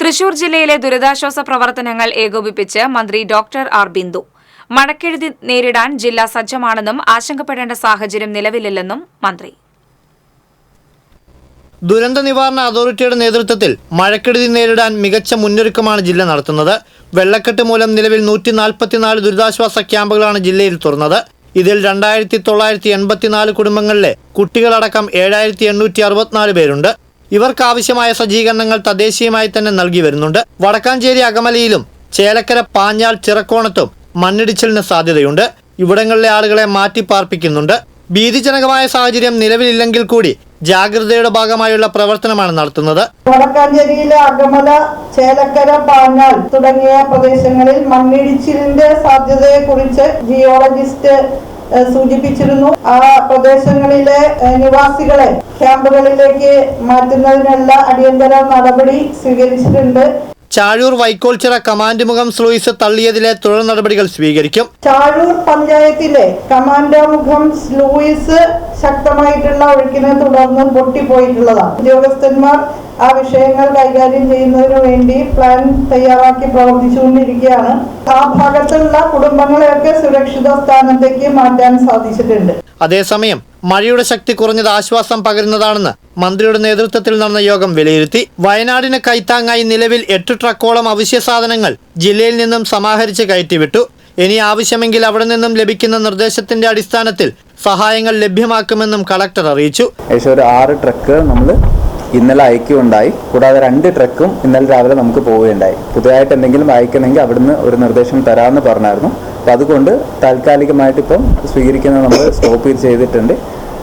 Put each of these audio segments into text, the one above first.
തൃശൂർ ജില്ലയിലെ ദുരിതാശ്വാസ പ്രവർത്തനങ്ങൾ ഏകോപിപ്പിച്ച് മന്ത്രി ഡോക്ടർ ആർ. ബിന്ദു. മഴക്കെടുതി നേരിടാൻ ജില്ല സജ്ജമാണെന്നും ആശങ്കപ്പെടേണ്ട സാഹചര്യം നിലവിലില്ലെന്നും മന്ത്രി. ദുരന്ത നിവാരണ അതോറിറ്റിയുടെ നേതൃത്വത്തിൽ മഴക്കെടുതി നേരിടാൻ മികച്ച മുന്നൊരുക്കമാണ് ജില്ല നടത്തുന്നത്. വെള്ളക്കെട്ട് മൂലം നിലവിൽ നൂറ്റി നാൽപ്പത്തിനാല് ദുരിതാശ്വാസ ക്യാമ്പുകളാണ് ജില്ലയിൽ തുറന്നത്. ഇതിൽ രണ്ടായിരത്തി തൊള്ളായിരത്തി എൺപത്തിനാല് കുടുംബങ്ങളിലെ കുട്ടികളടക്കം ഏഴായിരത്തി എണ്ണൂറ്റി അറുപത്തിനാല് പേരുണ്ട്. ഇവർക്കാവശ്യമായ സജ്ജീകരണങ്ങൾ തദ്ദേശീയമായി തന്നെ നൽകി വരുന്നുണ്ട്. വടക്കാഞ്ചേരി അകമലയിലും ചേലക്കര പാഞ്ഞാൽ ചിറക്കോണത്തും മണ്ണിടിച്ചിലിന് സാധ്യതയുണ്ട്. ഇവിടങ്ങളിലെ ആളുകളെ മാറ്റി പാർപ്പിക്കുന്നുണ്ട്. ഭീതിജനകമായ സാഹചര്യം നിലവിലില്ലെങ്കിൽ കൂടി ജാഗ്രതയുടെ ഭാഗമായുള്ള പ്രവർത്തനമാണ് നടത്തുന്നത്. വടക്കാഞ്ചേരിയിലെ അകമല ചേലക്കര പാഞ്ഞാൽ തുടങ്ങിയ പ്രദേശങ്ങളിൽ മണ്ണിടിച്ചിലിന്റെ സാധ്യതയെക്കുറിച്ച് ജിയോളജിസ്റ്റ് സൂചിപ്പിച്ചിരുന്നു. ആ പ്രദേശങ്ങളിലെ നിവാസികളെ ക്യാമ്പുകളിലേക്ക് മാറ്റുന്നതിനുള്ള അടിയന്തര നടപടി സ്വീകരിച്ചിട്ടുണ്ട്. ചാഴൂർ വൈക്കോൽച്ചിറ കമാൻഡ് മുഖം സ്ലൂയിസ് തള്ളിയതിലെ തുടർ നടപടികൾ സ്വീകരിക്കും. ചാഴൂർ പഞ്ചായത്തിലെ കമാൻഡോമുഖം സ്ലൂയിസ് ശക്തമായിട്ടുള്ള ഒഴുക്കിനെ തുടർന്ന് പൊട്ടിപ്പോയിട്ടുള്ളതാണ്. ഉദ്യോഗസ്ഥന്മാർ ആ വിഷയങ്ങൾ കൈകാര്യം ചെയ്യുന്നതിന് വേണ്ടി പ്ലാൻ തയ്യാറാക്കി പ്രവർത്തിച്ചുകൊണ്ടിരിക്കുകയാണ്. ആ ഭാഗത്തുള്ള കുടുംബങ്ങളെയൊക്കെ സുരക്ഷിത സ്ഥാനത്തേക്ക് മാറ്റാൻ സാധിച്ചിട്ടുണ്ട്. അതേസമയം മഴയുടെ ശക്തി കുറഞ്ഞത് ആശ്വാസം പകരുന്നതാണെന്ന് മന്ത്രിയുടെ നേതൃത്വത്തിൽ നടന്ന യോഗം വിലയിരുത്തി. വയനാടിന് കൈത്താങ്ങായി നിലവിൽ എട്ട് ട്രക്കോളം അവശ്യ സാധനങ്ങൾ ജില്ലയിൽ നിന്നും സമാഹരിച്ച് കയറ്റിവിട്ടു. ഇനി ആവശ്യമെങ്കിൽ അവിടെ നിന്നും ലഭിക്കുന്ന നിർദ്ദേശത്തിന്റെ അടിസ്ഥാനത്തിൽ സഹായങ്ങൾ ലഭ്യമാക്കുമെന്നും കളക്ടർ അറിയിച്ചു. ഏകദേശം ഒരു ആറ് ട്രക്ക് നമ്മൾ ഇന്നലെ അയക്കുകയുണ്ടായി കൂടാതെ രണ്ട് ട്രക്കും ഇന്നലെ രാവിലെ നമുക്ക് പോവുകയുണ്ടായി. പുതിയതായിട്ട് എന്തെങ്കിലും അയക്കണമെങ്കിൽ അവിടുന്ന് ഒരു നിർദ്ദേശം തരാമെന്ന് പറഞ്ഞായിരുന്നു. അപ്പോൾ അതുകൊണ്ട് താൽക്കാലികമായിട്ട് ഇപ്പം സ്വീകരിക്കുന്നത് നമ്മൾ സ്റ്റോപ്പ് ചെയ്തിട്ടുണ്ട്.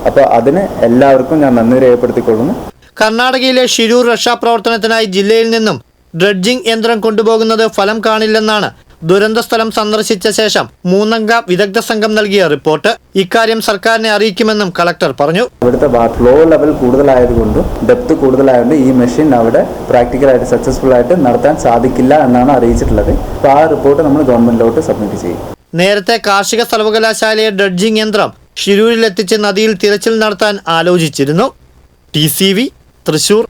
അപ്പോൾ അതിന് എല്ലാവർക്കും ഞാൻ നന്ദി രേഖപ്പെടുത്തിക്കൊള്ളുന്നു. കർണാടകയിലെ ഷിരൂർ രക്ഷാപ്രവർത്തനത്തിനായി ജില്ലയിൽ നിന്നും ഡ്രഡ്ജിംഗ് യന്ത്രം കൊണ്ടുപോകുന്നത് ഫലം കാണില്ലെന്നാണ് ദുരന്ത സ്ഥലം സന്ദർശിച്ച ശേഷം മൂന്നംഗ വിദഗ്ധ സംഘം നൽകിയ റിപ്പോർട്ട് ഇക്കാര്യം സർക്കാരിനെ അറിയിക്കുമെന്നും കളക്ടർ പറഞ്ഞു. ഇവിടുത്തെ ഫ്ലോ ലെവൽ കൂടുതലായതുകൊണ്ട് ഡെപ്ത് കൂടുതലായതുകൊണ്ട് ഈ മെഷീൻ അവിടെ പ്രാക്ടിക്കലായിട്ട് സക്സസ്ഫുൾ ആയിട്ട് നടത്താൻ സാധിക്കില്ല എന്നാണ് അറിയിച്ചിട്ടുള്ളത്. അപ്പോൾ ആ റിപ്പോർട്ട് നമ്മൾ ഗവൺമെന്റിലോട്ട് സബ്മിറ്റ് ചെയ്യും. നേരത്തെ കാർഷിക സർവകലാശാലയെ ഡ്രഡ്ജിംഗ് യന്ത്രം ഷിരൂരിലെത്തിച്ച് നദിയിൽ തിരച്ചിൽ നടത്താൻ ആലോചിച്ചിരുന്നു. T C V Thrissur